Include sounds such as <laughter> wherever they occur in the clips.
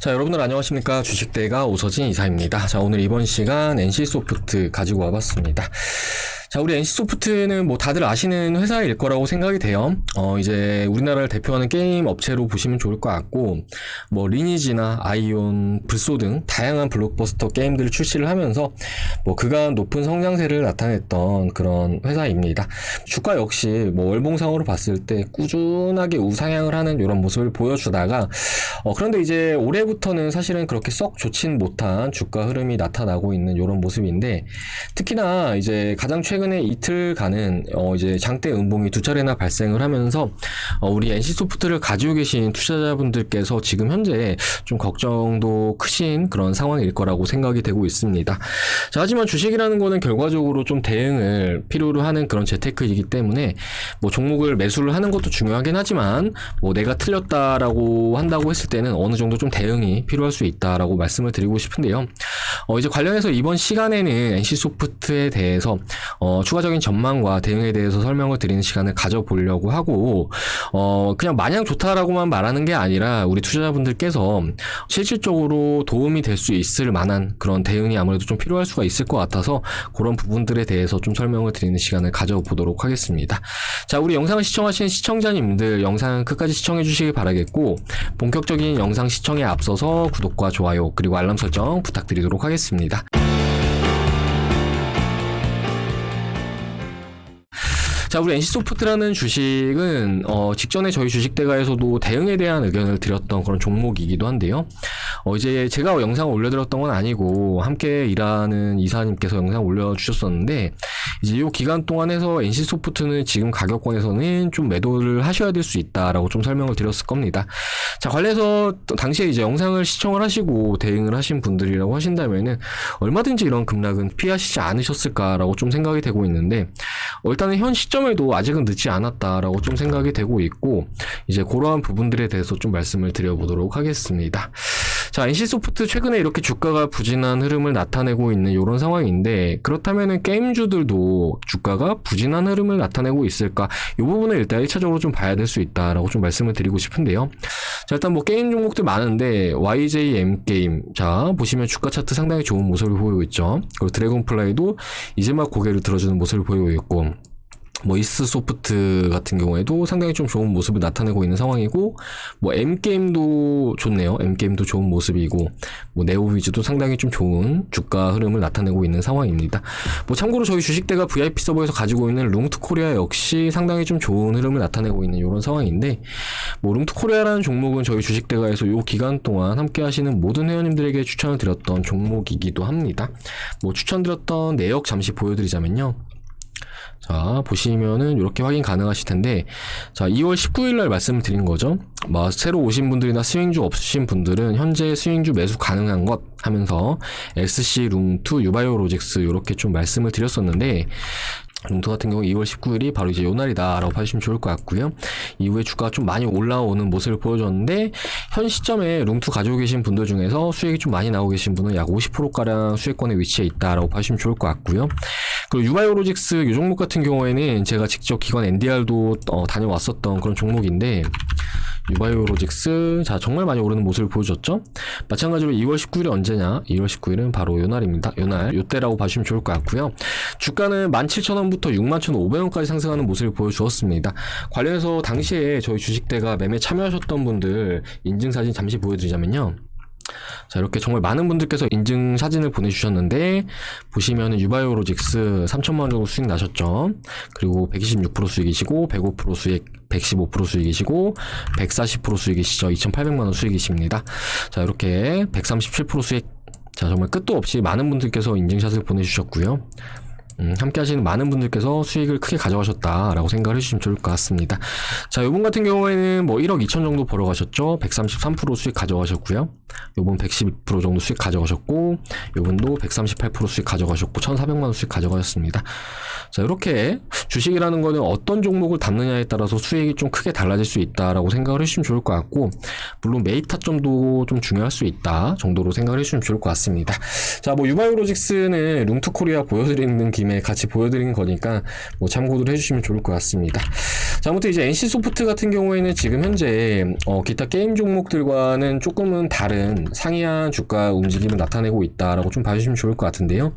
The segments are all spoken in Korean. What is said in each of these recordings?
자, 여러분들 안녕하십니까. 주식대가 오서진 이사입니다. 자, 오늘 이번 시간 NC소프트 가지고 와봤습니다. 자, 우리 NC소프트는 뭐 다들 아시는 회사일 거라고 생각이 돼요. 어, 이제 우리나라를 대표하는 게임 업체로 보시면 좋을 것 같고, 뭐 리니지나 아이온, 불소 등 다양한 블록버스터 게임들을 출시를 하면서 뭐 그간 높은 성장세를 나타냈던 그런 회사입니다. 주가 역시 뭐 월봉상으로 봤을 때 꾸준하게 우상향을 하는 이런 모습을 보여주다가, 어, 그런데 이제 올해부터는 사실은 그렇게 썩 좋진 못한 주가 흐름이 나타나고 있는 이런 모습인데, 특히나 이제 가장 최근 에 이틀간은 어 이제 장대 음봉이 두 차례나 발생을 하면서 어 우리 NC 소프트를 가지고 계신 투자자분들께서 지금 현재 좀 걱정도 크신 그런 상황일 거라고 생각이 되고 있습니다. 자, 하지만 주식이라는 거는 결과적으로 좀 대응을 필요로 하는 그런 재테크이기 때문에 뭐 종목을 매수를 하는 것도 중요하긴 하지만 뭐 내가 틀렸다라고 한다고 했을 때는 어느 정도 좀 대응이 필요할 수 있다라고 말씀을 드리고 싶은데요. 어 이제 관련해서 이번 시간에는 NC 소프트에 대해서 어, 추가적인 전망과 대응에 대해서 설명을 드리는 시간을 가져보려고 하고, 어, 그냥 마냥 좋다라고만 말하는 게 아니라 우리 투자자분들께서 실질적으로 도움이 될 수 있을 만한 그런 대응이 아무래도 좀 필요할 수가 있을 것 같아서 그런 부분들에 대해서 좀 설명을 드리는 시간을 가져보도록 하겠습니다. 자, 우리 영상을 시청하신 시청자님들 영상 끝까지 시청해 주시길 바라겠고, 본격적인 영상 시청에 앞서서 구독과 좋아요, 그리고 알람 설정 부탁드리도록 하겠습니다. 자, 우리 NC소프트라는 주식은 어, 직전에 저희 주식대가에서도 대응에 대한 의견을 드렸던 그런 종목이기도 한데요. 어, 이제 제가 영상을 올려드렸던 건 아니고 함께 일하는 이사님께서 영상 올려주셨었는데 이제 이 기간 동안 해서 NC소프트는 지금 가격권에서는 좀 매도를 하셔야 될 수 있다라고 좀 설명을 드렸을 겁니다. 자, 관련해서 당시에 이제 영상을 시청을 하시고 대응을 하신 분들이라고 하신다면은 얼마든지 이런 급락은 피하시지 않으셨을까라고 좀 생각이 되고 있는데 어, 일단은 현 시점 에도 아직은 늦지 않았다라고 좀 생각이 되고 있고 이제 그러한 부분들에 대해서 좀 말씀을 드려보도록 하겠습니다. 자, NC소프트 최근에 이렇게 주가가 부진한 흐름을 나타내고 있는 이런 상황인데 그렇다면은 게임주들도 주가가 부진한 흐름을 나타내고 있을까? 이 부분을 일단 1차적으로 좀 봐야 될 수 있다라고 좀 말씀을 드리고 싶은데요. 자, 일단 뭐 게임 종목들 많은데 YJM 게임 자, 보시면 주가 차트 상당히 좋은 모습을 보이고 있죠. 그리고 드래곤플라이도 이제 막 고개를 들어주는 모습을 보이고 있고 뭐 이스 소프트 같은 경우에도 상당히 좀 좋은 모습을 나타내고 있는 상황이고 뭐 M 게임도 좋네요. M 게임도 좋은 모습이고 뭐 네오위즈도 상당히 좀 좋은 주가 흐름을 나타내고 있는 상황입니다. 뭐 참고로 저희 주식대가 VIP 서버에서 가지고 있는 룽트 코리아 역시 상당히 좀 좋은 흐름을 나타내고 있는 이런 상황인데 뭐 룽트 코리아라는 종목은 저희 주식대가에서 요 기간 동안 함께 하시는 모든 회원님들에게 추천을 드렸던 종목이기도 합니다. 뭐 추천드렸던 내역 잠시 보여드리자면요. 자, 보시면은 이렇게 확인 가능하실 텐데, 자, 2월 19일 날 말씀을 드린 거죠. 뭐, 새로 오신 분들이나 스윙주 없으신 분들은 현재 스윙주 매수 가능한 것 하면서 SC 룸2 유바이오 로직스 이렇게 좀 말씀을 드렸었는데, 룸투 같은 경우 2월 19일이 바로 이제 요 날이다라고 봐주시면 좋을 것 같고요. 이후에 주가가 좀 많이 올라오는 모습을 보여줬는데 현 시점에 룸투 가지고 계신 분들 중에서 수익이 좀 많이 나오고 계신 분은 약 50%가량 수익권에 위치해 있다라고 봐주시면 좋을 것 같고요. 그리고 유바이오로직스 이 종목 같은 경우에는 제가 직접 기관 NDR도 어, 다녀왔었던 그런 종목인데 유바이오로직스 자 정말 많이 오르는 모습을 보여줬죠? 마찬가지로 2월 19일이 언제냐? 2월 19일은 바로 요날입니다. 요날. 요때라고 봐주시면 좋을 것 같고요. 주가는 17,000원부터 61,500원까지 상승하는 모습을 보여주었습니다. 관련해서 당시에 저희 주식대가 매매 참여하셨던 분들 인증사진 잠시 보여드리자면요 자, 이렇게 정말 많은 분들께서 인증 사진을 보내주셨는데, 보시면은 유바이오로직스 3천만 원 정도 수익 나셨죠. 그리고 126% 수익이시고, 105% 수익, 115% 수익이시고, 140% 수익이시죠. 2,800만 원 수익이십니다. 자, 이렇게 137% 수익. 자, 정말 끝도 없이 많은 분들께서 인증샷을 보내주셨고요. 음, 함께 하시는 많은 분들께서 수익을 크게 가져가셨다라고 생각을 해주시면 좋을 것 같습니다. 자, 요번 같은 경우에는 뭐 1억 2천 정도 벌어가셨죠. 133% 수익 가져가셨고요. 요번 112% 정도 수익 가져가셨고, 요번도 138% 수익 가져가셨고, 1,400만 원 수익 가져가셨습니다. 자, 이렇게 주식이라는 거는 어떤 종목을 담느냐에 따라서 수익이 좀 크게 달라질 수 있다라고 생각을 해주시면 좋을 것 같고, 물론 매입 타점도 좀 중요할 수 있다 정도로 생각을 해주시면 좋을 것 같습니다. 자, 뭐 유바이오로직스는 룽투코리아 보여드리는 김 김에 같이 보여드린 거니까 뭐 참고를 해주시면 좋을 것 같습니다. 자, 아무튼 이제 NC 소프트 같은 경우에는 지금 현재 어, 기타 게임 종목들과는 조금은 다른 상이한 주가 움직임을 나타내고 있다라고 좀 봐주시면 좋을 것 같은데요.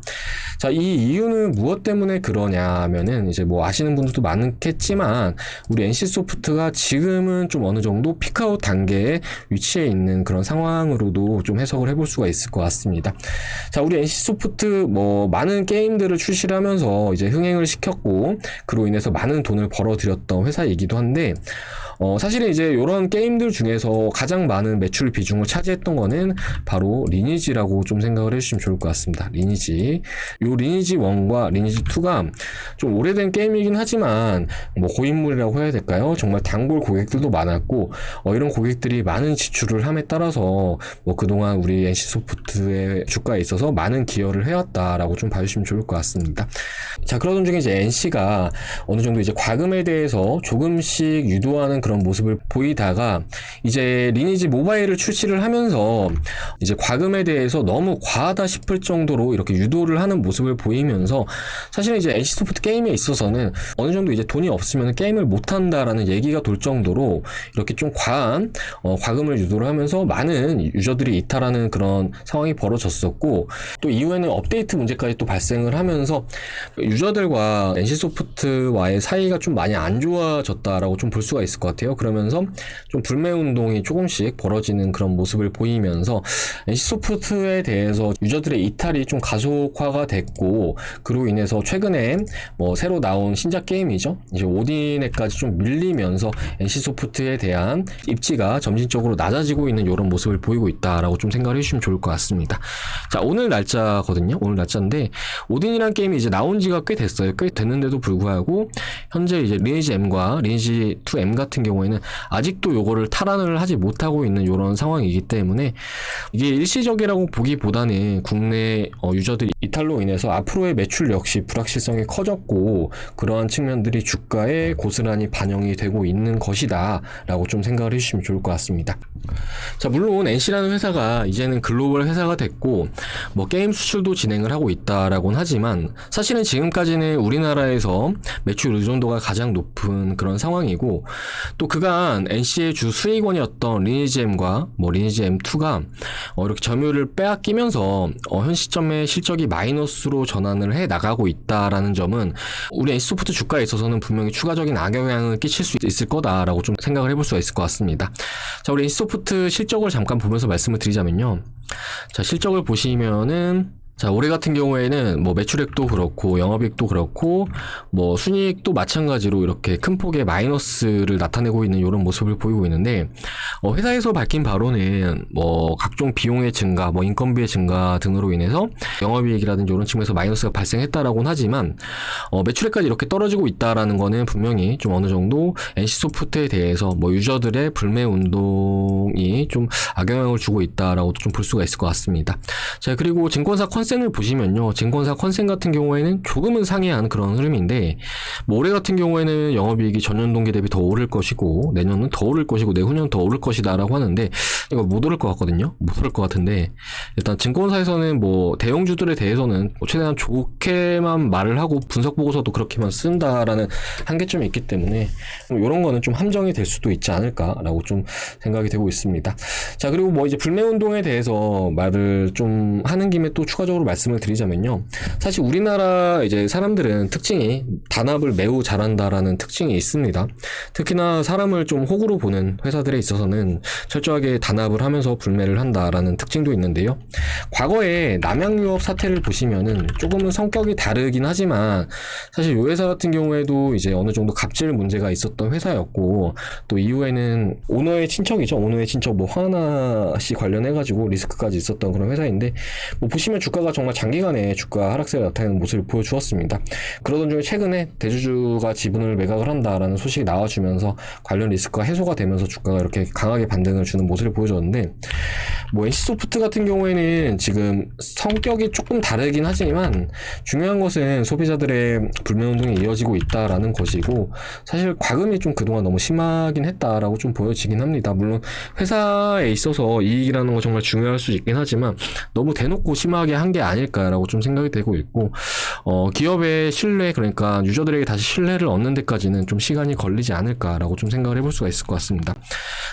자, 이 이유는 무엇 때문에 그러냐면은 이제 뭐 아시는 분들도 많겠지만 우리 NC 소프트가 지금은 좀 어느 정도 피크아웃 단계에 위치해 있는 그런 상황으로도 좀 해석을 해볼 수가 있을 것 같습니다. 자, 우리 NC 소프트 뭐 많은 게임들을 출시를 하면서 이제 흥행을 시켰고 그로 인해서 많은 돈을 벌어들였던 회사이기도 한데 어, 사실은 이제 이런 게임들 중에서 가장 많은 매출 비중을 차지했던 거는 바로 리니지라고 좀 생각을 해주시면 좋을 것 같습니다. 리니지. 요 리니지 1과 리니지 2가 좀 오래된 게임이긴 하지만 뭐 고인물이라고 해야 될까요? 정말 단골 고객들도 많았고 어, 이런 고객들이 많은 지출을 함에 따라서 뭐 그동안 우리 NC 소프트의 주가에 있어서 많은 기여를 해왔다라고 좀 봐주시면 좋을 것 같습니다. 자 그러던 중에 이제 NC가 어느 정도 이제 과금에 대해서 조금씩 유도하는 그런 모습을 보이다가 이제 리니지 모바일을 출시를 하면서 이제 과금에 대해서 너무 과하다 싶을 정도로 이렇게 유도를 하는 모습을 보이면서 사실은 이제 NC 소프트 게임에 있어서는 어느 정도 이제 돈이 없으면 게임을 못 한다라는 얘기가 돌 정도로 이렇게 좀 과한 어, 과금을 유도를 하면서 많은 유저들이 이탈하는 그런 상황이 벌어졌었고 또 이후에는 업데이트 문제까지 또 발생을 하면서 유저들과 NC 소프트와의 사이가 좀 많이 안 좋아졌다라고 좀 볼 수가 있을 것 같아요. 그러면서 좀 불매 운동이 조금씩 벌어지는 그런 모습을 보이면서 NC 소프트에 대해서 유저들의 이탈이 좀 가속화가 됐고 그로 인해서 최근에 뭐 새로 나온 신작 게임이죠. 이제 오딘에까지 좀 밀리면서 NC 소프트에 대한 입지가 점진적으로 낮아지고 있는 이런 모습을 보이고 있다라고 좀 생각을 해주시면 좋을 것 같습니다. 자 오늘 날짜거든요. 오늘 날짜인데 오딘이란 게임이 이제 나온 지가 꽤 됐어요. 꽤 됐는데도 불구하고 현재 이제 리니지 M과 리니지 2M 같은 경우에는 아직도 요거를 탈환을 하지 못하고 있는 이런 상황이기 때문에 이게 일시적이라고 보기보다는 국내 어, 유저들이 이탈로 인해서 앞으로의 매출 역시 불확실성이 커졌고 그러한 측면들이 주가에 고스란히 반영이 되고 있는 것이다 라고 좀 생각을 해주시면 좋을 것 같습니다. 자 물론 NC라는 회사가 이제는 글로벌 회사가 됐고 뭐 게임 수출도 진행을 하고 있다라고는 하지만 사실은 지금까지는 우리나라에서 매출 의존도가 가장 높은 그런 상황이고 또 그간 NC의 주 수익원이었던 리니지엠과 뭐 리니지 M2가 어, 이렇게 점유율을 빼앗기면서 어, 현 시점에 실적이 마이너스로 전환을 해 나가고 있다라는 점은 우리 NC 소프트 주가에 있어서는 분명히 추가적인 악영향을 끼칠 수 있을 거다라고 좀 생각을 해볼 수가 있을 것 같습니다. 자, 우리 NC 소프트 실적을 잠깐 보면서 말씀을 드리자면요. 자, 실적을 보시면은 자, 올해 같은 경우에는 뭐 매출액도 그렇고 영업이익도 그렇고 뭐 순이익도 마찬가지로 이렇게 큰 폭의 마이너스를 나타내고 있는 이런 모습을 보이고 있는데 어, 회사에서 밝힌 바로는 뭐 각종 비용의 증가, 뭐 인건비의 증가 등으로 인해서 영업이익이라든지 이런 측면에서 마이너스가 발생했다라고는 하지만 어, 매출액까지 이렇게 떨어지고 있다라는 거는 분명히 좀 어느 정도 NC 소프트에 대해서 뭐 유저들의 불매 운동이 좀 악영향을 주고 있다라고 좀볼 수가 있을 것 같습니다. 자 그리고 증권사 컨 센을 보시면요, 증권사 컨센 같은 경우에는 조금은 상회한 그런 흐름인데 뭐 올해 같은 경우에는 영업이익이 전년 동기 대비 더 오를 것이고 내년은 더 오를 것이고 내후년 더 오를 것이다라고 하는데 이거 못 오를 것 같거든요. 못 오를 것 같은데 일단 증권사에서는 뭐 대형주들에 대해서는 뭐 최대한 좋게만 말을 하고 분석 보고서도 그렇게만 쓴다라는 한계점이 있기 때문에 이런 거는 좀 함정이 될 수도 있지 않을까라고 좀 생각이 되고 있습니다. 자 그리고 뭐 이제 불매 운동에 대해서 말을 좀 하는 김에 또 추가적으로 말씀을 드리자면요. 사실 우리나라 이제 사람들은 특징이 단합을 매우 잘한다라는 특징이 있습니다. 특히나 사람을 좀 호구로 보는 회사들에 있어서는 철저하게 단합을 하면서 불매를 한다라는 특징도 있는데요. 과거에 남양 유업 사태를 보시면은 조금은 성격이 다르긴 하지만 사실 이 회사 같은 경우에도 이제 어느 정도 갑질 문제가 있었던 회사였고 또 이후에는 오너의 친척이죠. 오너의 친척 뭐 화나 씨 관련해 가지고 리스크까지 있었던 그런 회사인데 뭐 보시면 주가 가 정말 장기간에 주가 하락세를 나타내는 모습을 보여주었습니다. 그러던 중에 최근에 대주주가 지분을 매각을 한다라는 소식이 나와주면서 관련 리스크가 해소가 되면서 주가가 이렇게 강하게 반등을 주는 모습을 보여줬는데 뭐 NC소프트 같은 경우에는 지금 성격이 조금 다르긴 하지만 중요한 것은 소비자들의 불매 운동이 이어지고 있다라는 것이고 사실 과금이 좀 그동안 너무 심하긴 했다라고 좀 보여지긴 합니다. 물론 회사에 있어서 이익이라는 거 정말 중요할 수 있긴 하지만 너무 대놓고 심하게 한게 아닐까라고 좀 생각이 되고 있고 어, 기업의 신뢰 그러니까 유저들에게 다시 신뢰를 얻는 데까지는 좀 시간이 걸리지 않을까라고 좀 생각을 해볼 수가 있을 것 같습니다.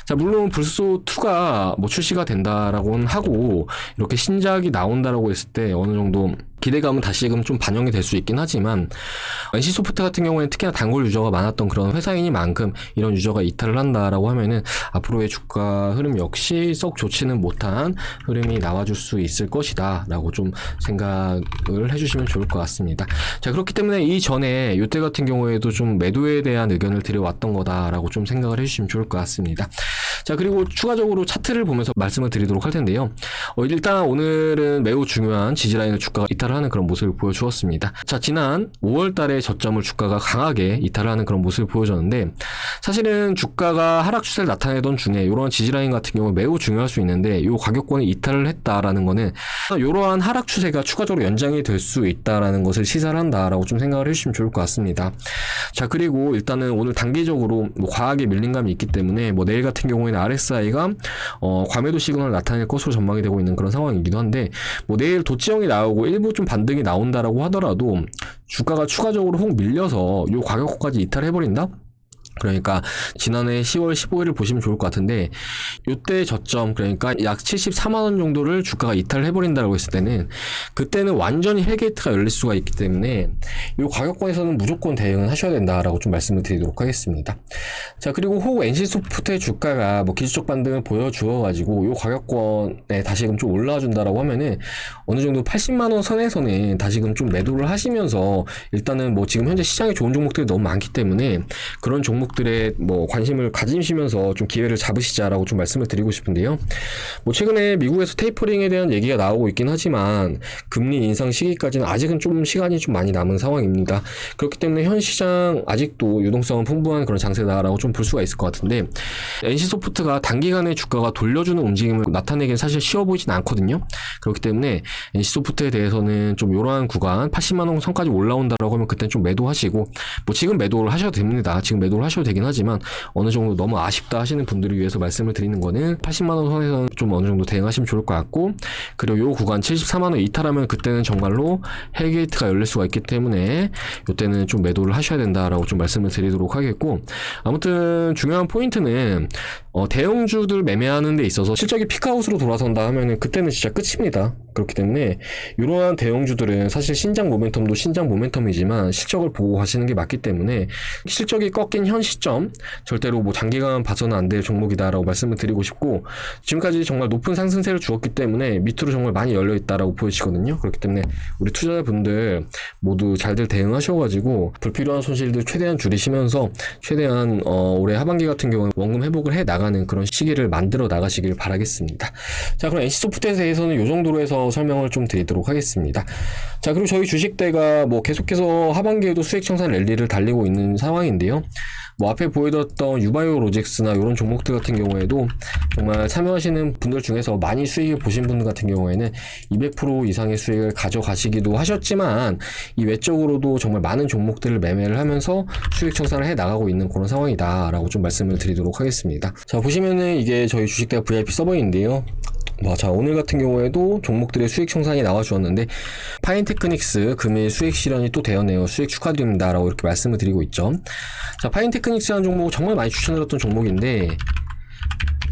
자 물론 불소 2가 뭐 출시가 된다라고는 하고 이렇게 신작이 나온다라고 했을 때 어느 정도 기대감은 다시금 좀 반영이 될 수 있긴 하지만 NC 소프트 같은 경우에는 특히나 단골 유저가 많았던 그런 회사이니만큼 이런 유저가 이탈을 한다라고 하면은 앞으로의 주가 흐름 역시 썩 좋지는 못한 흐름이 나와줄 수 있을 것이다라고 좀 생각을 해주시면 좋을 것 같습니다. 자 그렇기 때문에 이 전에 이때 같은 경우에도 좀 매도에 대한 의견을 드려왔던 거다라고 좀 생각을 해주시면 좋을 것 같습니다. 자 그리고 추가적으로 차트를 보면서 말씀을 드리도록 할 텐데요. 어, 일단 오늘은 매우 중요한 지지라인을 주가가 이탈 을 하는 그런 모습을 보여주었습니다. 자 지난 5월 달에 저점을 주가가 강하게 이탈을 하는 그런 모습을 보여줬는데 사실은 주가가 하락 추세를 나타내던 중에 이런 지지라인 같은 경우 매우 중요할 수 있는데 이 가격권이 이탈을 했다라는 거는 이러한 하락 추세가 추가적으로 연장이 될 수 있다라는 것을 시사를 한다라고 좀 생각을 해주시면 좋을 것 같습니다. 자 그리고 일단은 오늘 단기적으로 뭐 과하게 밀린 감이 있기 때문에 뭐 내일 같은 경우에는 RSI가 어, 과매도 시그널을 나타낼 것으로 전망이 되고 있는 그런 상황이기도 한데 뭐 내일 도치형이 나오고 일부 좀 반등이 나온다라고 하더라도 주가가 추가적으로 혹 밀려서 요 가격까지 이탈해버린다? 그러니까 지난해 10월 15일을 보시면 좋을 것 같은데 요때 저점 그러니까 약 74만 원 정도를 주가가 이탈을 해버린다고 했을 때는 그때는 완전히 헬게이트가 열릴 수가 있기 때문에 요 가격권에서는 무조건 대응을 하셔야 된다라고 좀 말씀을 드리도록 하겠습니다. 자 그리고 혹 NC소프트의 주가가 뭐 기술적 반등을 보여주어 가지고 요 가격권에 다시금 좀 올라와 준다라고 하면은 어느 정도 80만 원 선에서는 다시금 좀 매도를 하시면서 일단은 뭐 지금 현재 시장에 좋은 종목들이 너무 많기 때문에 그런 종목 들에 뭐 관심을 가지시면서 좀 기회를 잡으시자라고 좀 말씀을 드리고 싶은데요. 뭐 최근에 미국에서 테이퍼링에 대한 얘기가 나오고 있긴 하지만 금리 인상 시기까지는 아직은 좀 시간이 좀 많이 남은 상황입니다. 그렇기 때문에 현 시장 아직도 유동성은 풍부한 그런 장세다라고 좀 볼 수가 있을 것 같은데 NC소프트가 단기간에 주가가 돌려주는 움직임을 나타내기는 사실 쉬워 보이진 않거든요. 그렇기 때문에 NC소프트에 대해서는 좀 이러한 구간 80만 원 선까지 올라온다라고 하면 그때는 좀 매도하시고 뭐 지금 매도를 하셔도 됩니다. 지금 매도를 하셔도 되긴 하지만 어느 정도 너무 아쉽다 하시는 분들을 위해서 말씀을 드리는 거는 80만 원 선에서는 좀 어느 정도 대응하시면 좋을 것 같고 그리고 요 구간 74만 원 이탈하면 그때는 정말로 헬게이트가 열릴 수가 있기 때문에 이때는 좀 매도를 하셔야 된다라고 좀 말씀을 드리도록 하겠고 아무튼 중요한 포인트는 어, 대형주들 매매하는 데 있어서 실적이 피크아웃으로 돌아선다 하면은 그때는 진짜 끝입니다. 그렇기 때문에 이러한 대형주들은 사실 신장 모멘텀도 신장 모멘텀이지만 실적을 보고 하시는 게 맞기 때문에 실적이 꺾인 현 시점 절대로 뭐 장기간 봐서는 안 될 종목이다라고 말씀을 드리고 싶고 지금까지 정말 높은 상승세를 주었기 때문에 밑으로 정말 많이 열려 있다라고 보여지거든요. 그렇기 때문에 우리 투자자분들 모두 잘들 대응하셔가지고 불필요한 손실들 최대한 줄이시면서 최대한 어, 올해 하반기 같은 경우는 원금 회복을 해 나가는 그런 시기를 만들어 나가시길 바라겠습니다. 자 그럼 NC소프트에 대해서는 이 정도로 해서 설명을 좀 드리도록 하겠습니다. 자 그리고 저희 주식대가 뭐 계속해서 하반기에도 수익 청산 랠리를 달리고 있는 상황인데요. 뭐 앞에 보여드렸던 유바이오 로직스나 이런 종목들 같은 경우에도 정말 참여하시는 분들 중에서 많이 수익을 보신 분들 같은 경우에는 200% 이상의 수익을 가져가시기도 하셨지만 이 외적으로도 정말 많은 종목들을 매매를 하면서 수익 청산을 해 나가고 있는 그런 상황이다라고 좀 말씀을 드리도록 하겠습니다. 자 보시면은 이게 저희 주식대가 VIP 서버인데요. 뭐, 자, 오늘 같은 경우에도 종목들의 수익 청산이 나와주었는데, 파인테크닉스 금일 수익 실현이 또 되었네요. 수익 축하드립니다. 라고 이렇게 말씀을 드리고 있죠. 자, 파인테크닉스라는 종목 정말 많이 추천드렸던 종목인데,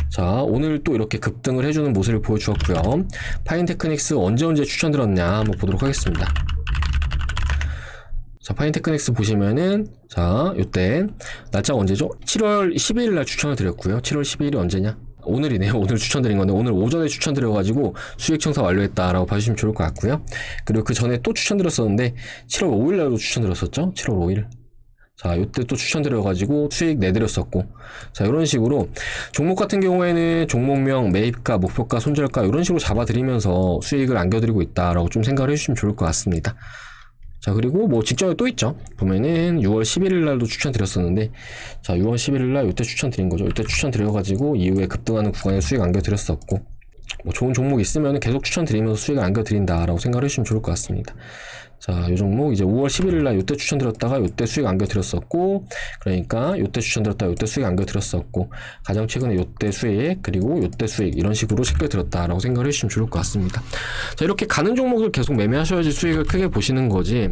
자, 오늘 또 이렇게 급등을 해주는 모습을 보여주었고요. 파인테크닉스 언제 언제 추천드렸냐 한번 보도록 하겠습니다. 자, 파인테크닉스 보시면은, 자, 요때, 날짜가 언제죠? 7월 12일 날 추천을 드렸고요. 7월 12일이 언제냐? 오늘이네요. <laughs> 오늘 추천드린 건데 오늘 오전에 추천드려가지고 수익 청사 완료했다라고 봐주시면 좋을 것 같고요. 그리고 그 전에 또 추천드렸었는데 7월 5일 날도 추천드렸었죠. 7월 5일. 자, 이때 또 추천드려가지고 수익 내드렸었고. 자, 이런 식으로 종목 같은 경우에는 종목명, 매입가, 목표가, 손절가 이런 식으로 잡아드리면서 수익을 안겨드리고 있다라고 좀 생각을 해주시면 좋을 것 같습니다. 자, 그리고 뭐 직전에 또 있죠. 보면은 6월 11일 날도 추천드렸었는데, 자, 6월 11일 날 이때 추천드린 거죠. 이때 추천드려가지고 이후에 급등하는 구간에 수익 안겨드렸었고, 뭐 좋은 종목 있으면 계속 추천드리면서 수익을 안겨드린다라고 생각을 해주시면 좋을 것 같습니다. 자, 요 종목 이제 5월 11일 날 요때 추천드렸다가 요때 수익 안겨드렸었고, 그러니까 요때 추천드렸다가 요때 수익 안겨드렸었고, 가장 최근에 요때 수익, 그리고 요때 수익, 이런 식으로 챙겨드렸다라고 생각을 해주시면 좋을 것 같습니다. 자, 이렇게 가는 종목을 계속 매매하셔야지 수익을 크게 보시는 거지,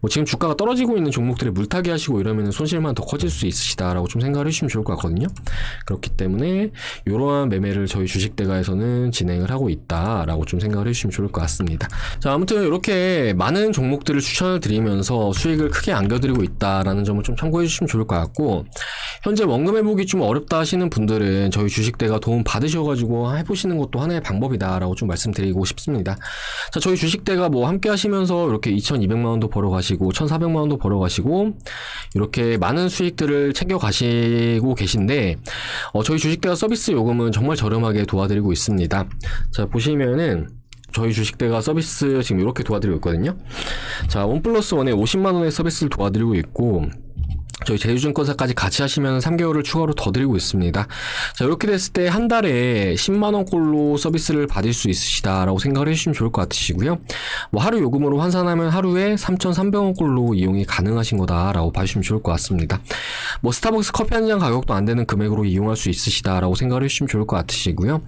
뭐 지금 주가가 떨어지고 있는 종목들에 물타기 하시고 이러면 손실만 더 커질 수 있으시다라고 좀 생각을 해주시면 좋을 것 같거든요. 그렇기 때문에 이러한 매매를 저희 주식대가에서는 진행을 하고 있다라고 좀 생각을 해주시면 좋을 것 같습니다. 자, 아무튼 이렇게 많은 종목들을 추천을 드리면서 수익을 크게 안겨드리고 있다라는 점을 좀 참고해 주시면 좋을 것 같고, 현재 원금 회복이 좀 어렵다 하시는 분들은 저희 주식대가 도움 받으셔가지고 해보시는 것도 하나의 방법이다라고 좀 말씀드리고 싶습니다. 자, 저희 주식대가 뭐 함께 하시면서 이렇게 2,200만 원도 벌어가시고 1,400만 원도 벌어가시고 이렇게 많은 수익들을 챙겨 가시고 계신데 어, 저희 주식대가 서비스 요금은 정말 저렴하게 도와드리고 있습니다. 자, 보시면은 저희 주식대가 서비스 지금 이렇게 도와드리고 있거든요. 자, 원 플러스 원에 50만 원의 서비스를 도와드리고 있고 저희 제휴증권사까지 같이 하시면 3개월을 추가로 더 드리고 있습니다. 자, 이렇게 됐을 때 한 달에 10만원꼴로 서비스를 받을 수 있으시다라고 생각을 해주시면 좋을 것 같으시고요. 뭐 하루 요금으로 환산하면 하루에 3,300원꼴로 이용이 가능하신 거다라고 봐주시면 좋을 것 같습니다. 뭐 스타벅스 커피 한 잔 가격도 안 되는 금액으로 이용할 수 있으시다라고 생각을 해주시면 좋을 것 같으시고요.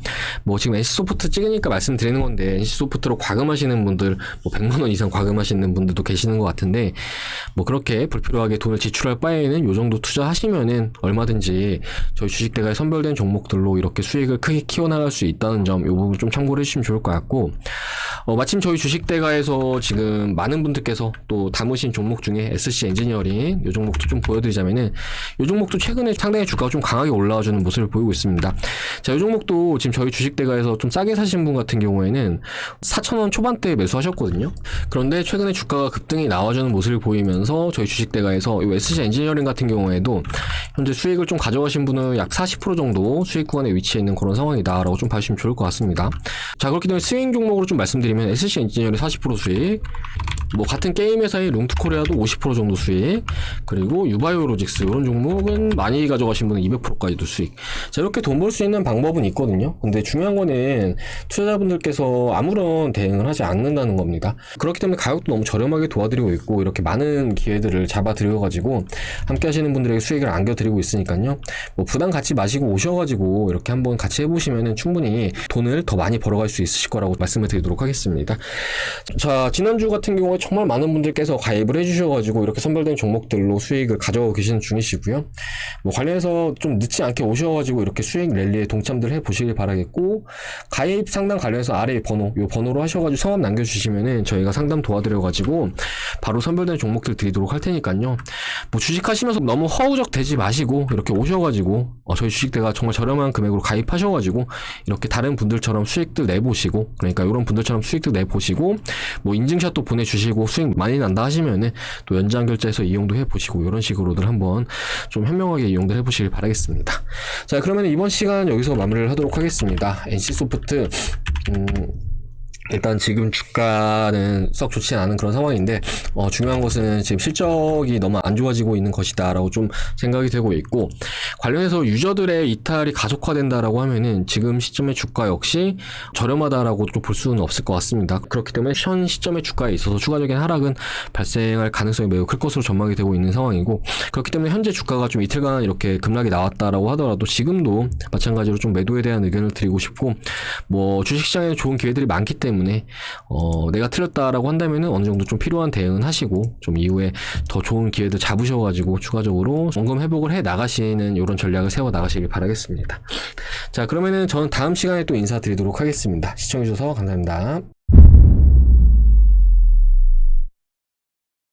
뭐 지금 NC소프트 찍으니까 말씀드리는 건데 NC소프트로 과금하시는 분들 뭐 100만원 이상 과금하시는 분들도 계시는 것 같은데 뭐 그렇게 불필요하게 돈을 지출할 바에 는 요 정도 투자하시면은 얼마든지 저희 주식대가에 선별된 종목들로 이렇게 수익을 크게 키워나갈 수 있다는 점 요 부분 좀 참고를 해주시면 좋을 것 같고 어, 마침 저희 주식대가에서 지금 많은 분들께서 또 담으신 종목 중에 SC 엔지니어링 요 종목도 좀 보여드리자면은 요 종목도 최근에 상당히 주가가 좀 강하게 올라와주는 모습을 보이고 있습니다. 자, 요 종목도 지금 저희 주식대가에서 좀 싸게 사신 분 같은 경우에는 4,000원 초반대에 매수하셨거든요. 그런데 최근에 주가가 급등이 나와주는 모습을 보이면서 저희 주식대가에서 이 SC 엔지니어링 같은 경우에도 현재 수익을 좀 가져가신 분은 약 40% 정도 수익 구간에 위치해 있는 그런 상황이다라고 좀 봐주시면 좋을 것 같습니다. 자, 그렇기 때문에 스윙 종목으로 좀 말씀드리면 SC 엔지니어링 40% 수익, 뭐 같은 게임 회사의 룽투코리아도 50% 정도 수익, 그리고 유바이오로직스 이런 종목은 많이 가져가신 분은 200%까지도 수익. 자, 이렇게 돈 벌 수 있는 방법은 있거든요. 근데 중요한 거는 투자자분들께서 아무런 대응을 하지 않는다는 겁니다. 그렇기 때문에 가격도 너무 저렴하게 도와드리고 있고 이렇게 많은 기회들을 잡아드려 가지고 함께 하시는 분들에게 수익을 안겨드리고 있으니까요. 뭐 부담 갖지 마시고 오셔가지고 이렇게 한번 같이 해보시면 충분히 돈을 더 많이 벌어갈 수 있으실 거라고 말씀을 드리도록 하겠습니다. 자, 지난주 같은 경우에 정말 많은 분들께서 가입을 해주셔가지고 이렇게 선별된 종목들로 수익을 가져가고 계시는 중이시고요. 뭐 관련해서 좀 늦지 않게 오셔가지고 이렇게 수익 랠리에 동참들 해 보시길 바라겠고 가입 상담 관련해서 아래 번호 요 번호로 하셔가지고 성함 남겨주시면은 저희가 상담 도와드려가지고 바로 선별된 종목들 드리도록 할 테니까요. 뭐 주식하시면서 너무 허우적 되지 마시고 이렇게 오셔가지고 어, 저희 주식대가 정말 저렴한 금액으로 가입하셔가지고 이렇게 다른 분들처럼 수익들 내보시고 그러니까 이런 분들처럼 수익들 내보시고 뭐 인증샷도 보내주시고 수익 많이 난다 하시면은 또 연장 결제해서 이용도 해보시고 이런 식으로들 한번 좀 현명하게 이용도 해보시길 바라겠습니다. 자 그러면 이번 시간 여기서 마무리를 하도록 하겠습니다. NC소프트 음, 일단 지금 주가는 썩 좋지 않은 그런 상황인데 어, 중요한 것은 지금 실적이 너무 안 좋아지고 있는 것이다라고 좀 생각이 되고 있고 관련해서 유저들의 이탈이 가속화된다라고 하면은 지금 시점의 주가 역시 저렴하다라고 또 볼 수는 없을 것 같습니다. 그렇기 때문에 현 시점의 주가에 있어서 추가적인 하락은 발생할 가능성이 매우 클 것으로 전망이 되고 있는 상황이고 그렇기 때문에 현재 주가가 좀 이틀간 이렇게 급락이 나왔다라고 하더라도 지금도 마찬가지로 좀 매도에 대한 의견을 드리고 싶고 뭐 주식시장에는 좋은 기회들이 많기 때문에 어, 내가 틀렸다라고 한다면은 어느 정도 좀 필요한 대응은 하시고 좀 이후에 더 좋은 기회들 잡으셔가지고 추가적으로 원금 회복을 해 나가시는 이런 전략을 세워 나가시길 바라겠습니다. 자 그러면은 저는 다음 시간에 또 인사드리도록 하겠습니다. 시청해주셔서 감사합니다.